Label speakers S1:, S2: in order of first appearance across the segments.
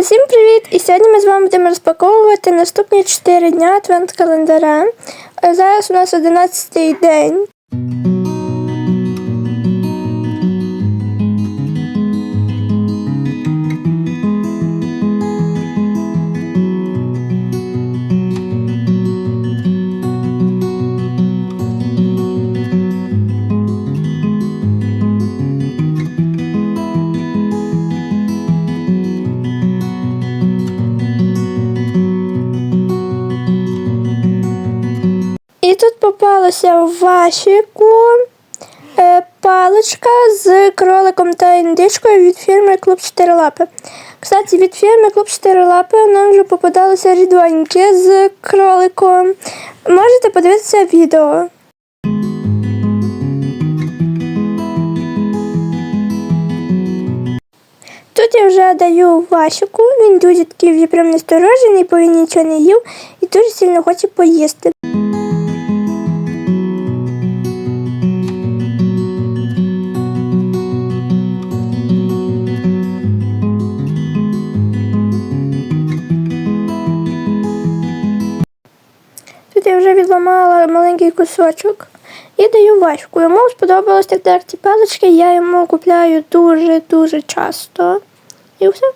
S1: Усім привіт! І сьогодні ми з вами будемо розпаковувати наступні 4 дня адвент календаря. Е, Зараз у нас 11 день. Вашіку е, паличка з кроликом та індичкою від фірми Клуб 4 лапи. Кстати, від фірми Клуб 4 лапи нам вже попадалися рідоньки з кроликом. Можете подивитися відео. Тут я вже даю Васіку, він дуже такий вже прям насторожений, бо він нічого не їв і дуже сильно хоче поїсти. Маленький кусочок і даю Ваську. Йому сподобалось так ці палички, я йому купляю дуже-дуже часто. І все.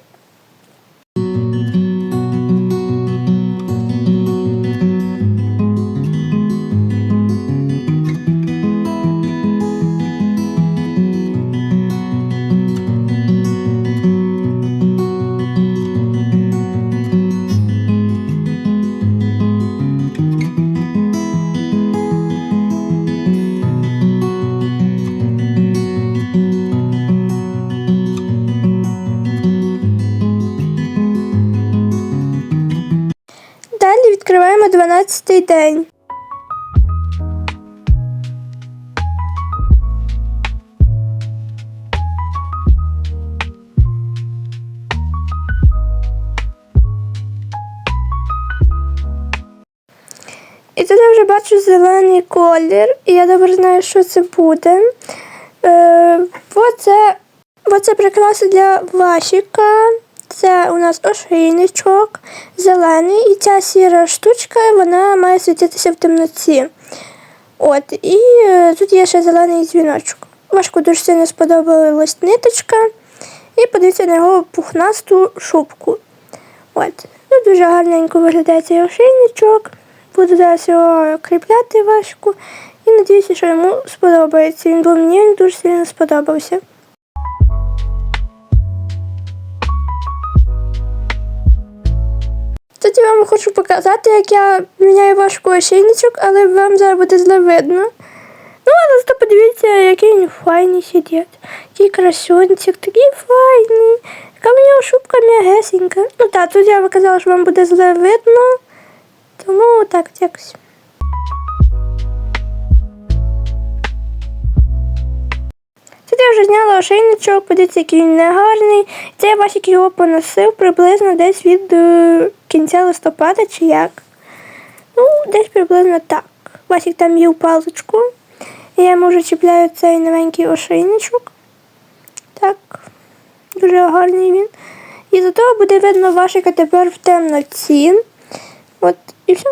S1: Відкриваємо 12-й день. І тут я вже бачу зелений колір, і я добре знаю, що це буде. Е, оце, оце прикраса для Вашіка. Це у нас ошейничок зелений, і ця сіра штучка вона має світитися в темноті. От, і е, тут є ще зелений дзвіночок. Важко дуже сильно сподобалась ниточка. І подивіться на його пухнасту шубку. От. Ну, дуже гарненько виглядає цей ошейничок. Буду зараз його кріпляти важко. І надіюся, що йому сподобається. Він бо мені дуже сильно сподобався. Тут я вам хочу показати, як я міняю важку ошейничок, але вам зараз буде зле видно. Ну, але зато подивіться, який він файний сидить. Який красунчик, такий файний. Яка в нього шубка м'ягесенька. Ну так, тут я казала, що вам буде зле видно. Тому так якось. Тут я вже зняла ошейничок, подивіться, який він негарний. Цей Васик його поносив приблизно десь від е, кінця листопада чи як. Ну, десь приблизно так. Васик там їв паличку. Я вже чіпляю цей новенький ошейничок. Так, дуже гарний він. І за того буде видно Вашика тепер в темноті. От і все.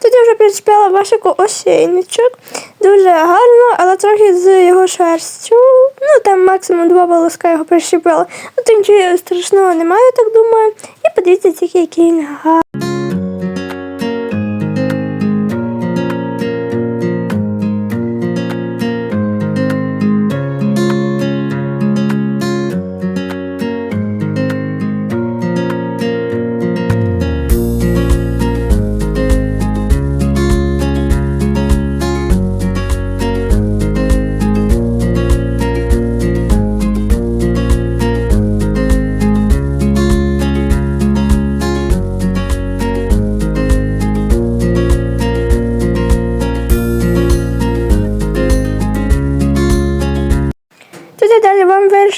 S1: Тут я вже причепила вашику ошейничок. Дуже гарно, але трохи з його шерстю. Ну там максимум два волоска його прищепила. Ну то нічого страшного немає, так думаю. І подивіться, тільки який він гарний.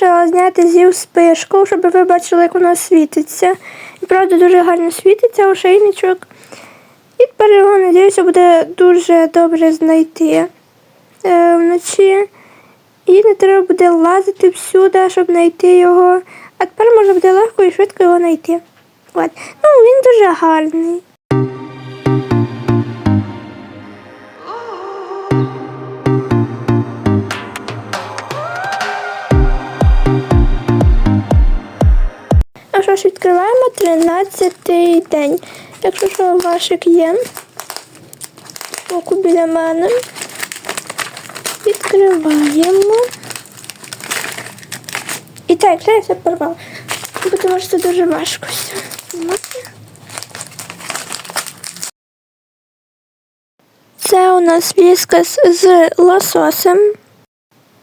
S1: Вирішила зняти зів спишку, щоб ви бачили, як вона світиться. І правда дуже гарно світиться ошейничок. І тепер його, надіюся, буде дуже добре знайти. е, вночі. І не треба буде лазити всюди, щоб знайти його. А тепер можна буде легко і швидко його знайти. Ну, він дуже гарний. А ж, відкриваємо 13-й день. Якщо що вашик є, оку біля мене. Відкриваємо. І так, я все порвала. Тому що це дуже важко все. Це у нас віскас з лососем.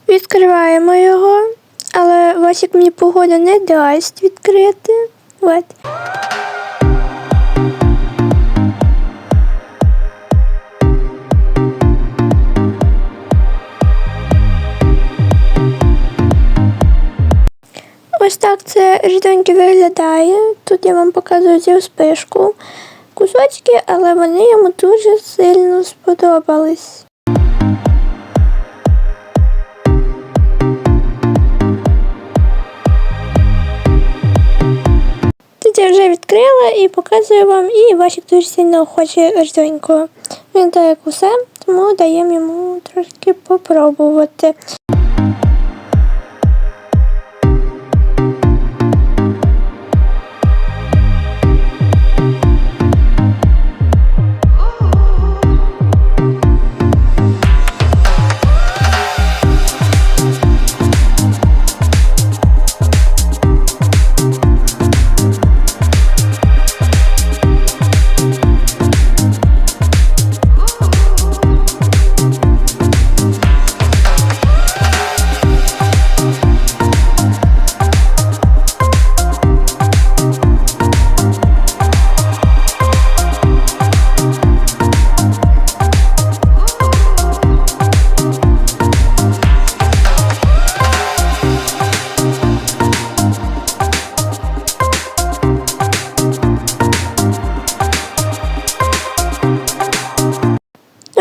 S1: Відкриваємо його, але Васик мені погода не дасть відкрити. От. Ось так це рідоньки виглядає. Тут я вам показую цю спишку. Кусочки, але вони йому дуже сильно сподобались. Тут я вже відкрила і показую вам, і Васик дуже сильно хоче ржоньку. Він так як усе, тому даємо йому трошки попробувати.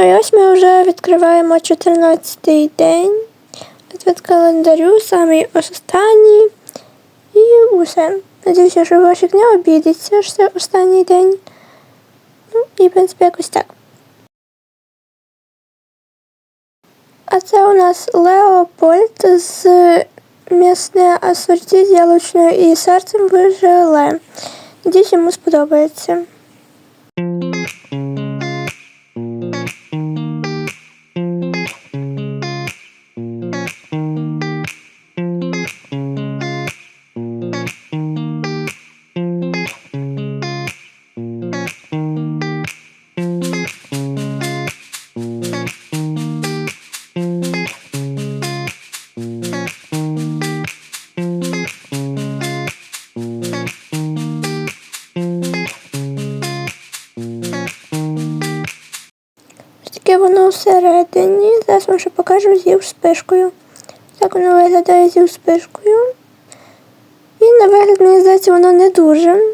S1: І ось ми вже відкриваємо 14-й день від календарю, самий останній. І усе. Надіюся, що Вашик не обідеться, що це останній день. Ну, і, в принципі, якось так. А це у нас Леопольд з м'ясне асорті з яловичною і серцем в желе. Надіюсь, йому сподобається. Всередині. Зараз вам ще покажу зі вспишкою. Так воно виглядає зі вспишкою. І на вигляд, мені здається, воно не дуже.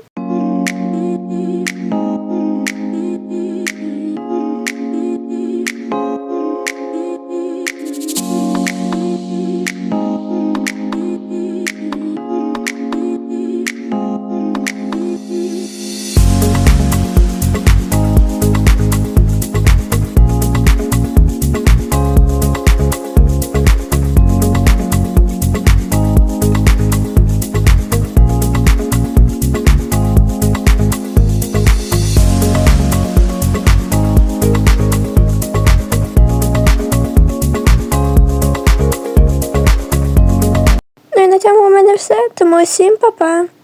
S1: Все. Тому всім па-па!